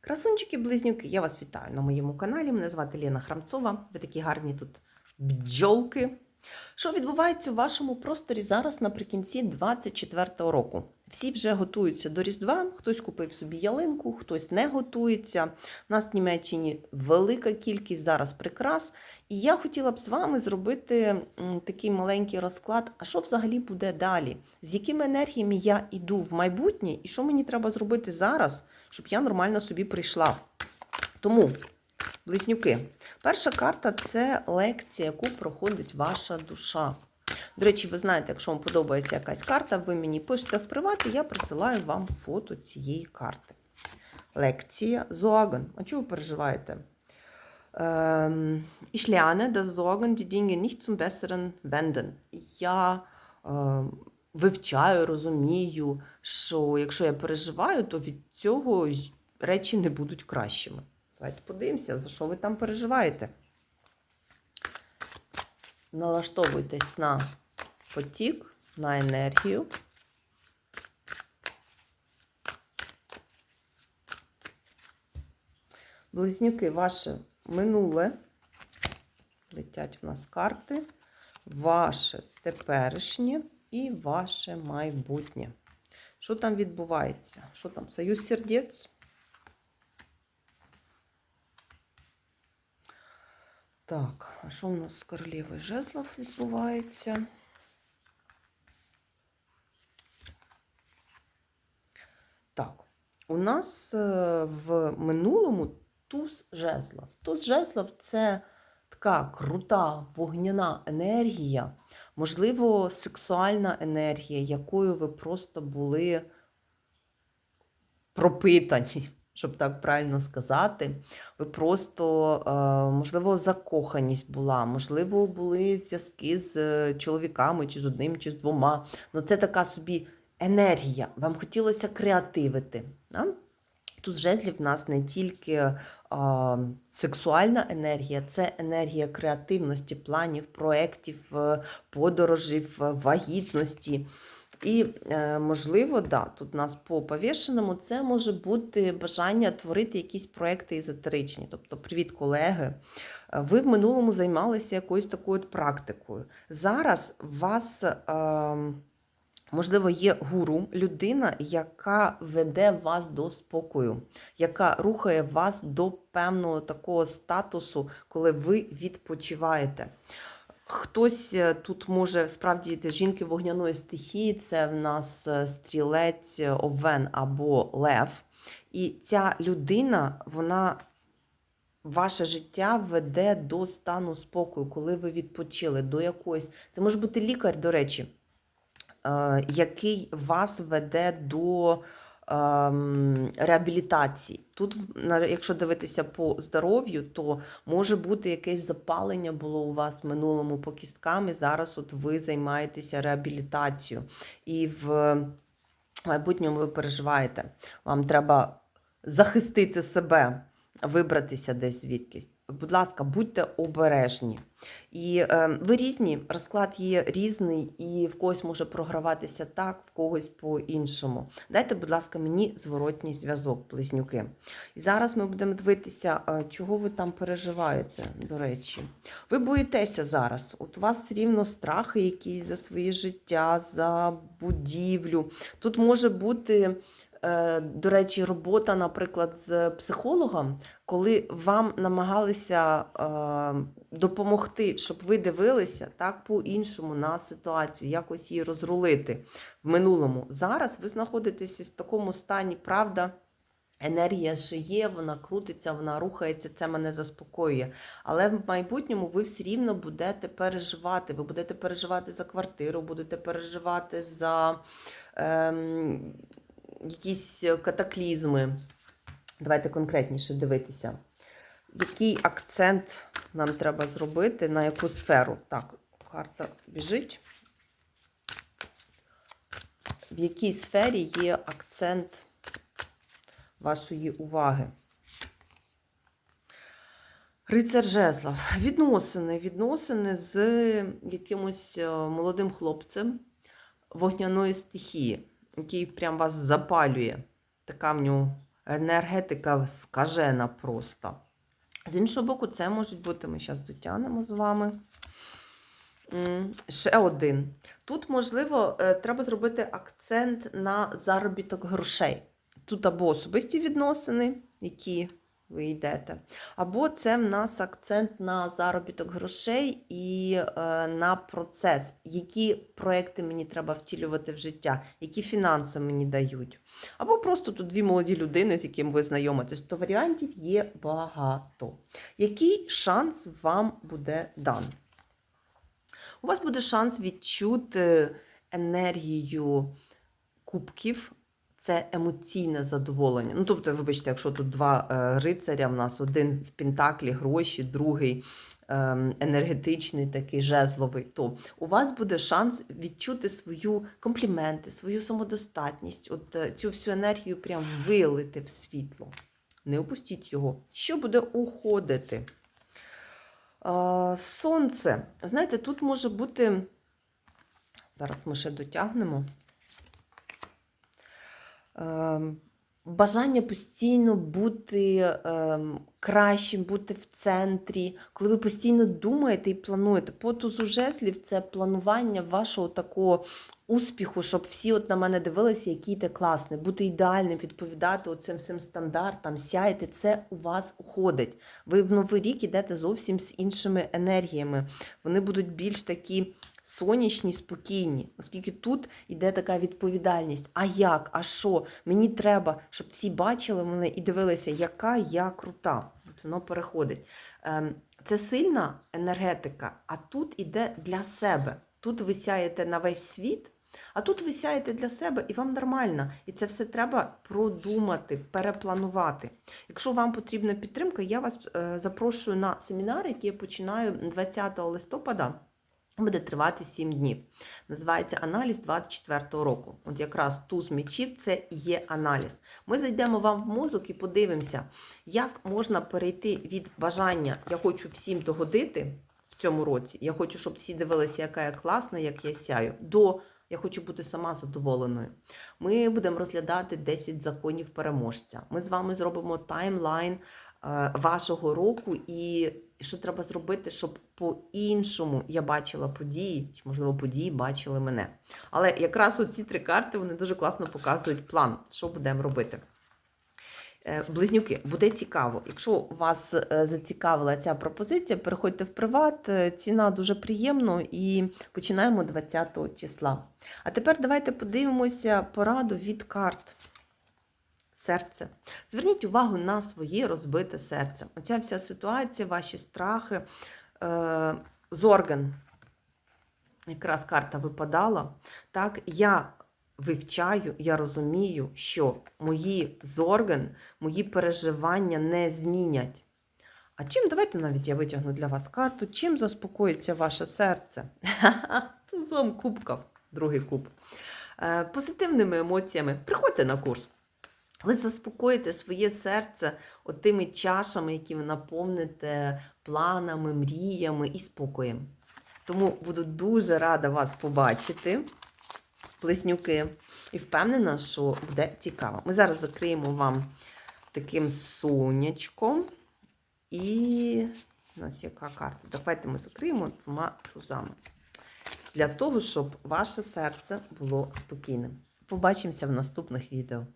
Красунчики-близнюки, я вас вітаю на моєму каналі. Мене звати Лена Храмцова. Ви такі гарні тут бджолки. Що відбувається в вашому просторі зараз наприкінці 24-го року? Всі вже готуються до Різдва, хтось купив собі ялинку, хтось не готується. У нас в Німеччині велика кількість зараз прикрас. І я хотіла б з вами зробити такий маленький розклад, а що взагалі буде далі? З якими енергіями я йду в майбутнє, і що мені треба зробити зараз, щоб я нормально собі прийшла. Тому, близнюки, перша карта це лекція, яку проходить ваша душа. До речі, ви знаєте, якщо вам подобається якась карта, ви мені пишете в приват, і я присилаю вам фото цієї карти. Лекція Sorgen. А чого ви переживаєте? Ähm, ich lerne, dass Sorgen die Dinge. Я е, вивчаю, розумію, що якщо я переживаю, то від цього речі не будуть кращими. Давайте подивимося, за що ви там переживаєте. Налаштовуйтесь на потік, на енергію. Близнюки, ваше минуле. Летять в нас карти. Ваше теперішнє і ваше майбутнє. Що там відбувається? Що там? Союз сердець? Так, а що у нас з королевою жезлов відбувається? Так, у нас е, в минулому туз жезлов. Туз жезлов це така крута вогняна енергія, можливо, сексуальна енергія, якою ви просто були пропитані, щоб так правильно сказати. Ви просто, е, можливо, закоханість була, можливо, були зв'язки з е, чоловіками, чи з одним, чи з двома. Ну, це така собі енергія. Вам хотілося креативити. Да? Тут жезлів в нас не тільки а, сексуальна енергія, це енергія креативності, планів, проєктів, е, подорожів, е, вагітності. І, е, можливо, да, тут у нас по повішеному це може бути бажання творити якісь проекти езотеричні. Тобто, привіт, колеги. Ви в минулому займалися якоюсь такою практикою. Зараз вас. Е, Можливо, є гуру, людина, яка веде вас до спокою, яка рухає вас до певного такого статусу, коли ви відпочиваєте. Хтось е, тут може справді жінки вогняної стихії, це в нас е, стрілець, е, овен або лев. І ця людина, вона ваше життя веде до стану спокою, коли ви відпочили, до якоїсь. Це може бути лікар, до речі який вас веде до ем, реабілітації. Тут, якщо дивитися по здоров'ю, то може бути якесь запалення було у вас в минулому по кісткам, і зараз от ви займаєтеся реабілітацією. І в майбутньому ви переживаєте. Вам треба захистити себе, вибратися десь звідкись. Будь ласка, будьте обережні. І е, ви різні, розклад є різний, і в когось може програватися так, в когось по-іншому. Дайте, будь ласка, мені зворотній зв'язок, близнюки. І зараз ми будемо дивитися, е, чого ви там переживаєте, до речі. Ви боїтеся зараз. От у вас рівно страхи якісь за своє життя, за будівлю. Тут може бути. Е, До речі, робота, наприклад, з психологом, коли вам намагалися е, допомогти, щоб ви дивилися так по-іншому на ситуацію, якось її розрулити в минулому. Зараз ви знаходитеся в такому стані, правда. Енергія ще є, вона крутиться, вона рухається, це мене заспокоює. Але в майбутньому ви все рівно будете переживати. Ви будете переживати за квартиру, будете переживати за ем, якісь катаклізми. Давайте конкретніше дивитися. Який акцент нам треба зробити, на яку сферу? Так, карта біжить. В якій сфері є акцент вашої уваги? Рицар Жезлов. Відносини. Відносини з якимось е, молодим хлопцем вогняної стихії, який прям вас запалює. Така в нього енергетика скажена просто. З іншого боку, це можуть бути, ми зараз дотягнемо з вами. Ще один. Тут, можливо, е, треба зробити акцент на заробіток грошей. Тут або особисті відносини, які ви йдете, або це в нас акцент на заробіток грошей і е, на процес, які проекти мені треба втілювати в життя, які фінанси мені дають. Або просто тут дві молоді людини, з якими ви знайомитесь. То варіантів є багато. Який шанс вам буде даний? У вас буде шанс відчути енергію кубків. Це емоційне задоволення. Ну, тобто, вибачте, якщо тут два е, рицаря, в нас один в Пентаклі, гроші, другий ем, енергетичний, такий жезловий, то у вас буде шанс відчути свою компліменти, свою самодостатність, от е, цю всю енергію прям вилити в світло. Не опустіть його. Що буде уходити? А, Сонце. Знаєте, тут може бути. Зараз ми ще дотягнемо. Ем, Бажання постійно бути ем, кращим, бути в центрі, коли ви постійно думаєте і плануєте. По тузу жезлів це планування вашого такого успіху, щоб всі от на мене дивилися, який ти класний, бути ідеальним, відповідати оцим всім стандартам, сяяти, це у вас уходить. Ви в новий рік ідете зовсім з іншими енергіями. Вони будуть більш такі сонячні, спокійні, оскільки тут йде така відповідальність. А як? А що? Мені треба, щоб всі бачили мене і дивилися, яка я крута. От воно переходить. Ем, Це сильна енергетика, а тут іде для себе. Тут ви сяєте на весь світ, а тут ви сяєте для себе і вам нормально. І це все треба продумати, перепланувати. Якщо вам потрібна підтримка, я вас е, запрошую на семінар, який я починаю 20 листопада. Буде тривати 7 днів. Називається аналіз 24-го року. От якраз туз мечів це є аналіз. Ми зайдемо вам в мозок і подивимося, як можна перейти від бажання Я хочу всім догодити в цьому році. Я хочу, щоб всі дивилися, яка я класна, як я сяю. До я хочу бути сама задоволеною. Ми будемо розглядати 10 законів переможця. Ми з вами зробимо таймлайн е, вашого року і що треба зробити, щоб по-іншому я бачила події, чи, можливо, події бачили мене. Але якраз оці три карти вони дуже класно показують план, що будемо робити. Е, Близнюки, буде цікаво. Якщо вас е, зацікавила ця пропозиція, переходьте в приват. е, Ціна дуже приємна і починаємо 20 числа. А тепер давайте подивимося пораду від карт. Серце. Зверніть увагу на своє розбите серце. Оця вся ситуація, ваші страхи, е, зорген. Якраз карта випадала. Так, я вивчаю, я розумію, що мої зорген, мої переживання не змінять. А чим, давайте навіть я витягну для вас карту, чим заспокоїться ваше серце? Тузом кубків, другий куб. Е, Позитивними емоціями. Приходьте на курс. Ви заспокоїте своє серце от тими чашами, які ви наповните планами, мріями і спокоєм. Тому буду дуже рада вас побачити, близнюки, і впевнена, що буде цікаво. Ми зараз закриємо вам таким сонячком. І у нас яка карта? Давайте ми закриємо двома тузами. Для того, щоб ваше серце було спокійним. Побачимося в наступних відео.